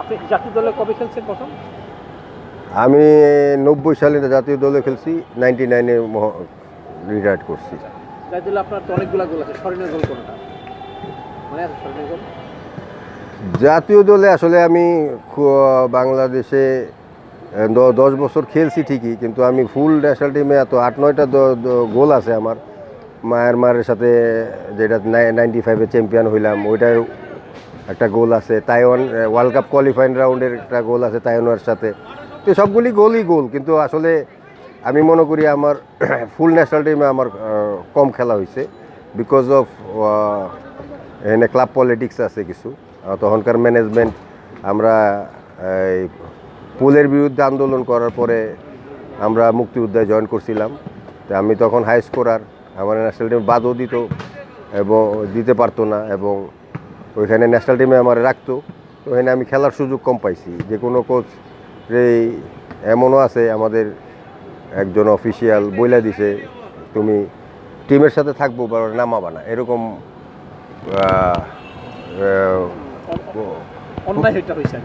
আপনি জাতীয় দলে কবে খেলছেন প্রথম? আমি নব্বই সালে জাতীয় দলে খেলছি নাইনটি নাইনে রিটায়ার্ড করছি। জাতীয় দলে আপনার তো অনেকগুলো গোল আছে স্মরণীয় গোল কোনটা? মনে আছে স্মরণীয় গোল? জাতীয় দলে আসলে আমি বাংলাদেশে দশ বছর খেলছি ঠিকই কিন্তু আমি ফুল ন্যাশনাল টিমে এত আট নয়টা গোল আছে আমার। মায়ানমারের সাথে যেটা নাইনটি ফাইভে চ্যাম্পিয়ন হইলাম ওইটার একটা গোল আছে, তাইওয়ান ওয়ার্ল্ড কাপ কোয়ালিফাইং রাউন্ডের একটা গোল আছে তাইওয়ানের সাথে। তো সবগুলি গোলই গোল, কিন্তু আসলে আমি মনে করি আমার ফুল ন্যাশনাল টিমে আমার কম খেলা হয়েছে বিকজ অফ এনে ক্লাব পলিটিক্স আছে কিছু। তখনকার ম্যানেজমেন্ট আমরা এই পুলের বিরুদ্ধে আন্দোলন করার পরে আমরা মুক্তিযোদ্ধায় জয়েন করছিলাম। তো আমি তখন হাই স্কোরার আমার ন্যাশনাল টিম বাদও দিত এবং দিতে পারতো না এবং ওইখানে ন্যাশনাল টিমে আমার রাখতো। তো ওখানে আমি খেলার সুযোগ কম পাইছি। যে কোনো কোচ এই এমনও আছে আমাদের একজন অফিসিয়াল বইলা দিছে তুমি টিমের সাথে থাকব বা নামাবা না। এরকম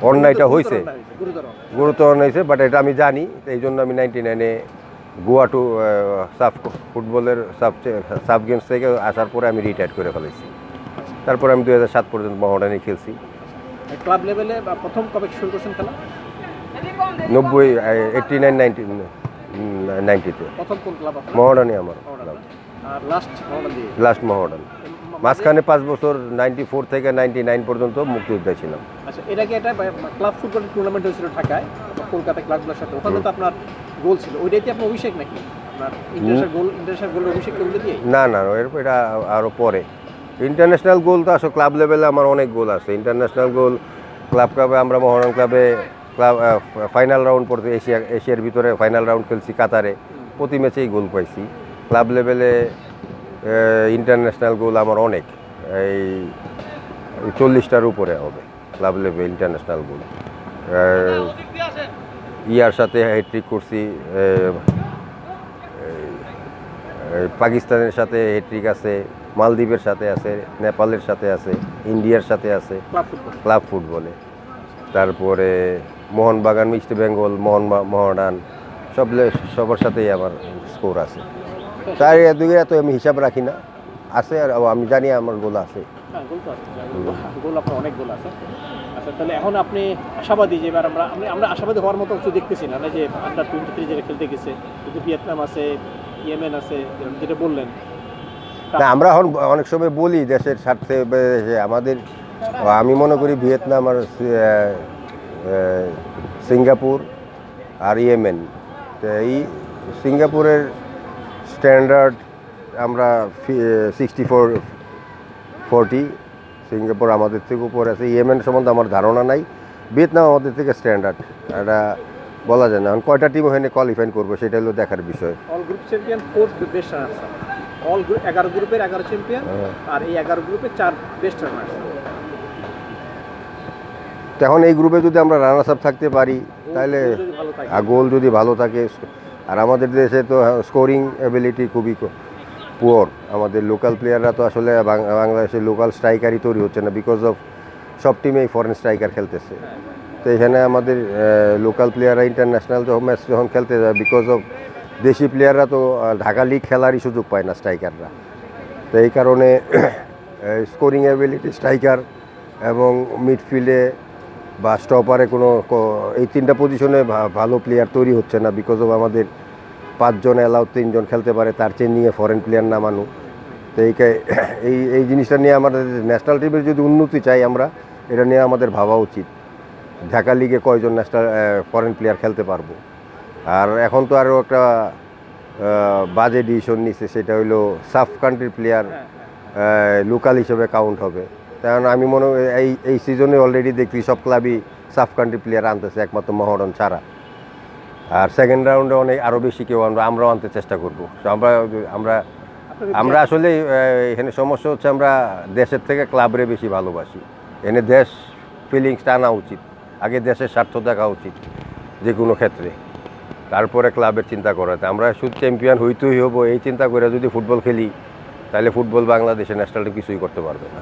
অন্যায়টা হয়েছে। গুরুতর অন্যায়। হয়েছে বাট এটা আমি জানি। এই জন্য আমি নাইনটি নাইনে গোয়া টু সাব ফুটবলের সাব সাব গেমস থেকে আসার পরে আমি রিটায়ার করে ফেলেছি তারপরে আমি দু হাজার সাত পর্যন্ত মহাডানে খেলছি। ক্লাব লেভেলে প্রথম কবে শুরু করছেন খেলা? নব্বই এইটটি নাইন নাইনটি নাইনটিতে প্রথম কোন ক্লাব আপনার? আমার মহাডান। আর লাস্ট মহাডান লাস্ট মহাডান মাঝখানে পাঁচ বছর নাইনটি ফোর থেকে নাইনটি নাইন পর্যন্ত মুক্তিযোদ্ধা ছিলাম। আচ্ছা এর আগে এটা ক্লাব ফুটবল টুর্নামেন্ট হয়েছিল ঢাকায় কলকাতা ক্লাবগুলোর সাথে? ওখানে তো আপনার গোল ছিল। ওইটাই আপনার অভিষেক নাকি? আপনার ইন্টারন্যাশনাল গোল ইন্টারন্যাশনাল অভিষেক ওগুলো দিয়ে না না এর এটা আরও পরে। ইন্টারন্যাশনাল গোল তো আসলে ক্লাব লেভেলে আমার অনেক গোল আছে। ইন্টারন্যাশনাল গোল ক্লাব ক্লাবে আমরা মোহনবাগান ক্লাবে ক্লাব ফাইনাল রাউন্ড পড়তে, এশিয়া, এশিয়ার ভিতরে ফাইনাল রাউন্ড খেলছি কাতারে। প্রতি ম্যাচেই গোল পাইছি। ক্লাব লেভেলে ইন্টারন্যাশনাল গোল আমার অনেক। এই চল্লিশটার উপরে হবে club level international goal year সাথে হ্যাট্রিক করছি পাকিস্তানের সাথে হ্যাট্রিক আছে। মালদ্বীপের সাথে আছে নেপালের সাথে আছে ইন্ডিয়ার সাথে আছে ক্লাব ফুটবলে। তারপরে মোহনবাগান ইস্ট বেঙ্গল মোহন মোহনবাগান সব সবার সাথেই আমার স্কোর আছে। তাই এদিকে এত আমি হিসাব রাখি না। আছে আর আমি জানি আমার গোল আছে। হ্যাঁ গোল তো আছে গোল আপনার অনেক গোল আছে। আচ্ছা তাহলে এখন আপনি আশাবাদী যে এবার আমরা আমরা- আশাবাদী হওয়ার মতো কিছু দেখতেছি না। না যে আন্ডার টোয়েন্টি থ্রি যেটা খেলতে গেছে কিন্তু ভিয়েতনাম আছে ইয়েমেন আছে যেটা বললেন না, আমরা এখন অনেক সময় বলি দেশের স্বার্থে আমাদের আমি মনে করি ভিয়েতনাম আর সিঙ্গাপুর আর ইয়েমেন। এই সিঙ্গাপুরের স্ট্যান্ডার্ড আমরা সিক্সটি ফোর, ফোরটি, সিঙ্গাপুর আমাদের থেকে উপরে আছে। ইয়েমেন সম্বন্ধে আমার ধারণা নাই। ভিয়েতনাম আমাদের থেকে স্ট্যান্ডার্ড। এটা বলা যায় না। কয়টা টিম ওখানে কোয়ালিফাই করব সেটা হলো দেখার বিষয়। অল গ্রুপ এগারো গ্রুপের এগারো চ্যাম্পিয়ন হ্যাঁ। আর এই এগারো গ্রুপে চার বেস্ট রানার্স তো এখন এই গ্রুপে যদি আমরা রানার্স আপ থাকতে পারি তাহলে গোল যদি ভালো থাকে আর আমাদের দেশে তো স্কোরিং এবিলিটি খুবই পুয়ার আমাদের লোকাল প্লেয়াররা তো আসলে বাংলাদেশের লোকাল স্ট্রাইকারই তৈরি হচ্ছে না বিকজ অফ সব টিমেই ফরেন স্ট্রাইকার খেলতেছে। তো এখানে আমাদের লোকাল প্লেয়াররা ইন্টারন্যাশনাল যখন ম্যাচ যখন খেলতে যায় বিকজ অফ দেশি প্লেয়াররা তো ঢাকা লিগ খেলারই সুযোগ পায় না স্ট্রাইকাররা তো এই কারণে স্কোরিং অ্যাবিলিটি স্ট্রাইকার এবং মিডফিল্ডে বা স্টপারে কোনো এই তিনটা পজিশনে ভালো প্লেয়ার তৈরি হচ্ছে না বিকজ অফ আমাদের পাঁচজন অ্যালাউ তিনজন খেলতে পারে, তার চেয়ে নিয়ে ফরেন প্লেয়ার নামানো। তো এই এই এই জিনিসটা নিয়ে আমাদের ন্যাশনাল টিমের যদি উন্নতি চাই আমরা, এটা নিয়ে আমাদের ভাবা উচিত। ঢাকা লিগে কয়জন ন্যাশনাল ফরেন প্লেয়ার খেলতে পারব? আর এখন তো আরও একটা বাজে ডিসিশন নিচ্ছে সেটা হইল সাফ কান্ট্রির প্লেয়ার লোকাল হিসেবে কাউন্ট হবে। কারণ আমি মনে এই এই সিজনে অলরেডি দেখছি সব ক্লাবই সাফ কান্ট্রি প্লেয়ার আনতেছে একমাত্র মহরণ ছাড়া। আর সেকেন্ড রাউন্ডে অনেক আরও বেশি কেউ আমরা আমরাও আনতে চেষ্টা করব। তো আমরা আমরা আমরা আসলে এখানে সমস্যা হচ্ছে আমরা দেশের থেকে ক্লাবরে বেশি ভালোবাসি। এনে দেশ ফিলিংসটা আনা উচিত। আগে দেশের স্বার্থ দেখা উচিত যে কোনো ক্ষেত্রে। তারপরে ক্লাবের চিন্তা করাতে আমরা শুধু চ্যাম্পিয়ন হইতেই হব, এই চিন্তা করে যদি ফুটবল খেলি, তাহলে ফুটবল বাংলাদেশে ন্যাশনাল টিম কিছুই করতে পারবে না।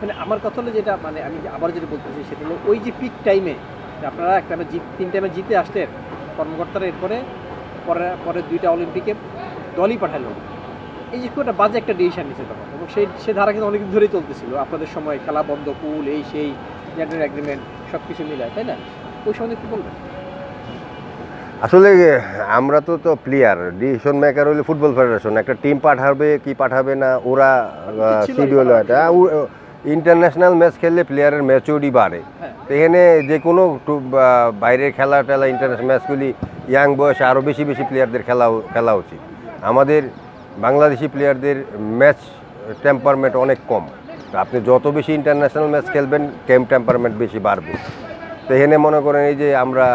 মানে আমার কথা হলো যেটা মানে আমি আবার যেটা বলতেছি সেটা হলো ওই যে পিক টাইমে আপনারা একটা জিত, তিন টাইমে জিতে আসলেন, কর্মকর্তারা এরপরে, পরে পরে দুইটা অলিম্পিকে দলই পাঠালো। এই যে একটা বাজে একটা ডিসিশন নিচ্ছে তখন, এবং সেই, সে ধারা কিন্তু অনেকদিন ধরেই চলতেছিল। আপনাদের সময় খেলা বন্ধ কুল এই, সেই অ্যাগ্রিমেন্ট সব কিছু মিলায়, তাই না? ওই সময় কি বলবেন? আসলে আমরা তো তো প্লেয়ার ডিসিশন মেকার হলে ফুটবল ফেডারেশন একটা টিম পাঠাবে কি পাঠাবে না ওরা শিডিউল এটা ইন্টারন্যাশনাল ম্যাচ খেললে প্লেয়ারের ম্যাচুরিটি বাড়ে। হ্যাঁ। তো এখানে যে কোনো বাইরের খেলা টেলা ইন্টারন্যাশনাল ম্যাচগুলি ইয়াং বয়সে আরও বেশি বেশি প্লেয়ারদের খেলা খেলা উচিত। আমাদের বাংলাদেশি প্লেয়ারদের ম্যাচ টেম্পারমেন্ট অনেক কম। আপনি যত বেশি ইন্টারন্যাশনাল ম্যাচ খেলবেন গেম টেম্পারমেন্ট বেশি বাড়বে। তো এখানে মনে করেন এই যে আমরা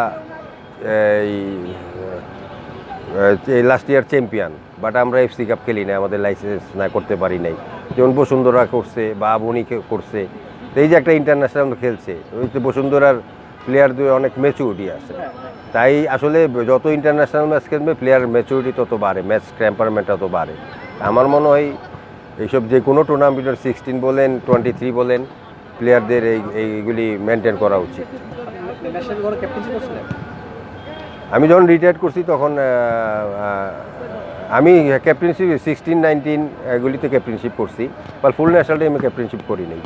এই লাস্ট ইয়ার চ্যাম্পিয়ন বাট আমরা এফসি কাপ খেলি না আমাদের লাইসেন্স না করতে পারি নাই। যেমন বসুন্ধরা করছে বা আবনি করছে। এই যে একটা ইন্টারন্যাশনাল খেলছে, ওই তো বসুন্ধরার প্লেয়ার প্লেয়ারদের অনেক ম্যাচুরিটি আছে। তাই আসলে যত ইন্টারন্যাশনাল ম্যাচ খেলবে প্লেয়ার ম্যাচুরিটি তত বাড়ে ম্যাচ টেম্পারমেন্ট তত বাড়ে। আমার মনে হয় এইসব যে কোনো টুর্নামেন্টের সিক্সটিন বলেন টোয়েন্টি থ্রি বলেন প্লেয়ারদের এই, এইগুলি মেনটেন করা উচিত আপনি ন্যাশনাল কোনো ক্যাপ্টেন্সি করছিলেন আমি যখন রিটায়ার করছি তখন আমি ক্যাপ্টেনশিপ সিক্সটিন নাইনটিন এগুলিতে ক্যাপ্টেনশিপ করছি। বা ফুল ন্যাশনাল টিমে ক্যাপ্টেনশিপ করি নাই।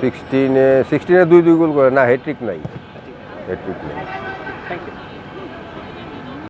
সিক্সটিন সিক্সটিনে দুই দুই গোল করে না হ্যাট্রিক নাই। হ্যাট্রিক নাই। Thank you